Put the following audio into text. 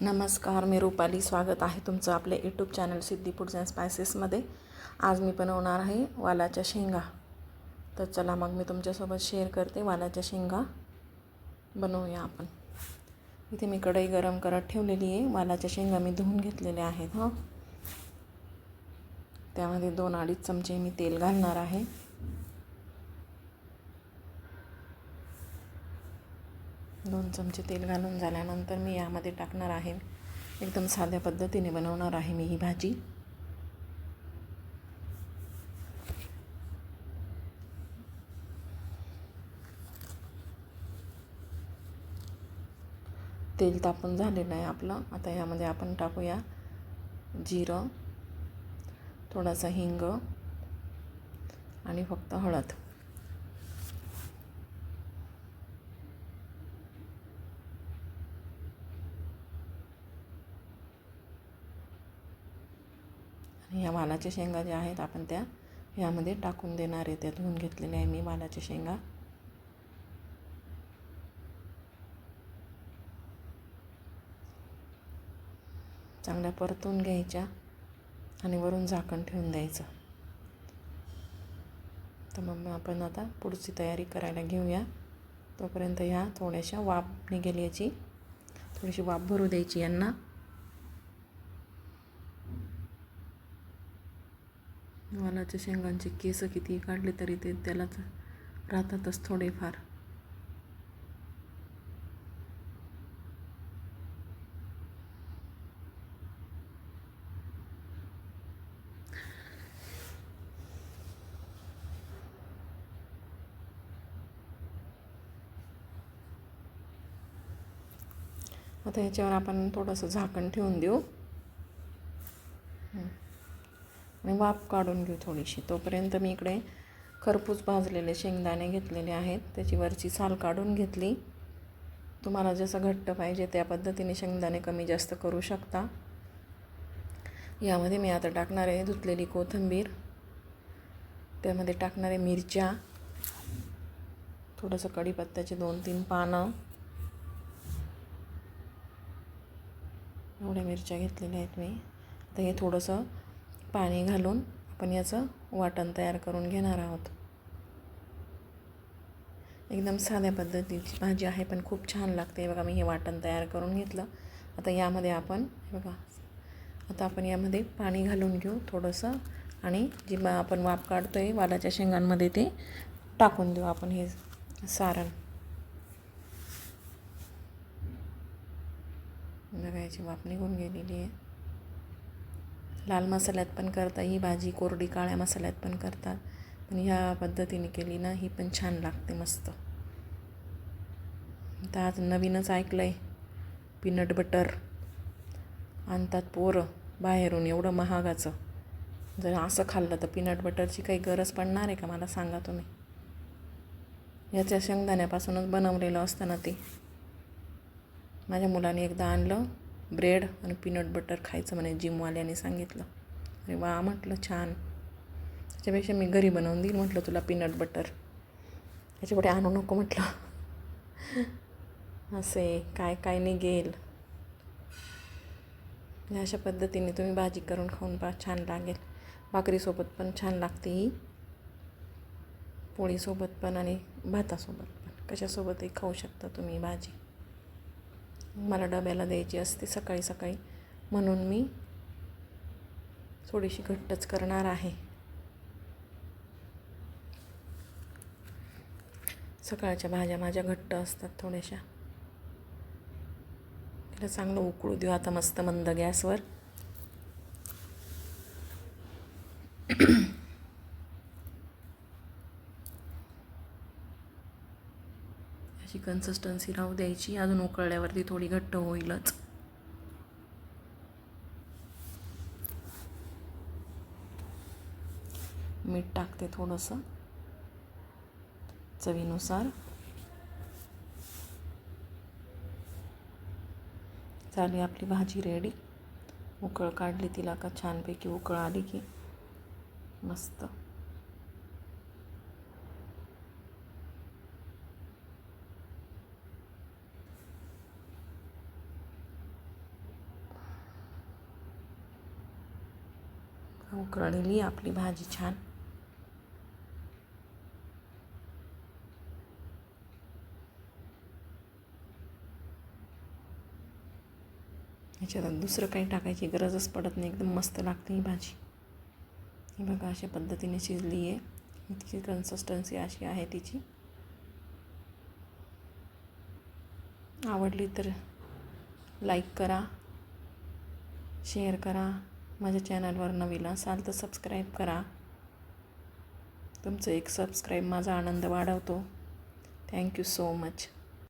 नमस्कार मी रुपाली. स्वागत आहे तुमचं आपल्या YouTube channel Siddhi foods and स्पायसेसमध्ये आज मी बनवणार आहे वालाच्या शेंगा. तर चला मग मी तुमच्यासोबत शेअर करते वालाच्या शेंगा. बनवूया आपण. इथे मी कढई गरम करत ठेवलेली आहे. वालाच्या शेंगा मी धुवून घेतलेल्या आहेत हं. त्यामध्ये दोन अडीच चमचे मी तेल घालणार आहे. दोन चमचे तेल घालून झाल्यानंतर मी यामध्ये टाकणार आहे. एकदम साध्या पद्धतीने बनवणार आहे मी ही भाजी. तेल तापून झालेलं आहे आपलं. आता यामध्ये आपण टाकूया जिरं थोडासा हिंग आणि फक्त हळद. ह्या वालाच्या शेंगा ज्या आहेत आपण त्या ह्यामध्ये टाकून देणार आहे. त्या धुवून घेतलेल्या आहे मी वालाच्या शेंगा. चांगल्या परतून घ्यायच्या आणि वरून झाकण ठेवून द्यायचं. तर मग आपण आता पुढची तयारी करायला घेऊया. तोपर्यंत ह्या थोड्याशा वाफ निघेल याची. थोडीशी वाफ भरू द्यायची यांना. वालाच्या शेंगांचे केस किती काढले तरी ते त्यालाच राहतातच थोडेफार. आता ह्याच्यावर आपण थोडंसं झाकण ठेवून देऊ. आणि वाफ काढून घेऊ थोडीशी. तोपर्यंत मी इकडे खरपूस भाजलेले शेंगदाणे घेतलेले आहेत. त्याची वरची साल काढून घेतली. तुम्हाला जसं घट्ट पाहिजे त्या पद्धतीने शेंगदाणे कमी जास्त करू शकता. यामध्ये मी आता टाकणार आहे धुतलेली कोथिंबीर. त्यामध्ये टाकणारे मिरच्या. थोडंसं कढीपत्त्याचे दोन तीन पानं. एवढ्या मिरच्या घेतलेल्या आहेत मी. आता हे थोडंसं पाणी घालून आपण याचं वाटण तयार करून घेणार आहोत. एकदम साध्या पद्धतीची भाजी आहे पण खूप छान लागते. बघा मी हे वाटण तयार करून घेतलं. आता यामध्ये आपण बघा आता आपण यामध्ये पाणी घालून घेऊ थोडंसं आणि जी आपण वाफ काढतो आहे वालाच्या शेंगांमध्ये ते टाकून देऊ आपण हे सारण. बघा याची वाफ निघून गेलेली आहे. लाल मसाल्यात पण करता ही भाजी कोरडी काळ्या मसाल्यात पण करतात. पण ह्या पद्धतीने केली ना ही पण छान लागते मस्त. तर आज नवीनच ऐकलं आहे पीनट बटर. आणतात पोरं बाहेरून एवढं महागाचं. जर असं खाल्लं तर पीनट बटरची काही गरज पडणार आहे का? मला सांगा तुम्ही. याच्या शेंगदाण्यापासूनच बनवलेलं असतं ना ते. माझ्या मुलाने एकदा आणलं ब्रेड आणि पीनट बटर खायचं म्हणे जिमवाल्याने सांगितलं. अरे वा म्हटलं छान. त्याच्यापेक्षा मी घरी बनवून देईल म्हटलं तुला पीनट बटर. त्याच्यापुढे आणू नको म्हटलं. असे काय काय निघेल. अशा पद्धतीने तुम्ही भाजी करून खाऊन पहा छान लागेल. भाकरीसोबत पण छान लागते ही. पोळीसोबत पण आणि भातासोबत पण. कशासोबतही खाऊ शकता तुम्ही भाजी. मला डब्याला द्यायची असते सकाळी सकाळी. म्हणून मी थोडीशी घट्टच करणार आहे. सकाळच्या भाज्या माझ्या घट्ट असतात थोड्याशा. तिला चांगलं उकळू देऊ आता मस्त मंद गॅसवर अशी कन्सिस्टन्सी राहू द्यायची. अजून उकळल्यावरती थोडी घट्ट होईलच. मीठ टाकते थोडंसं. चवीनुसार. झाली आपली भाजी रेडी उकळ काढली तिला का छानपैकी उकळ आली की मस्त. हो, उकळलेली आपली भाजी छान. ह्याच्यात दुसरं काही टाकायची गरजच पडत नाही एकदम मस्त लागते ही भाजी. ही बघा अशा पद्धतीने शिजली आहे. तिची कन्सिस्टन्सी अशी आहे तिची. आवडली तर लाईक करा शेअर करा. माझ्या चॅनलवर नवीन असाल तर सबस्क्राईब करा. तुमचं एक सबस्क्राईब माझा आनंद वाढवतो. Thank you so much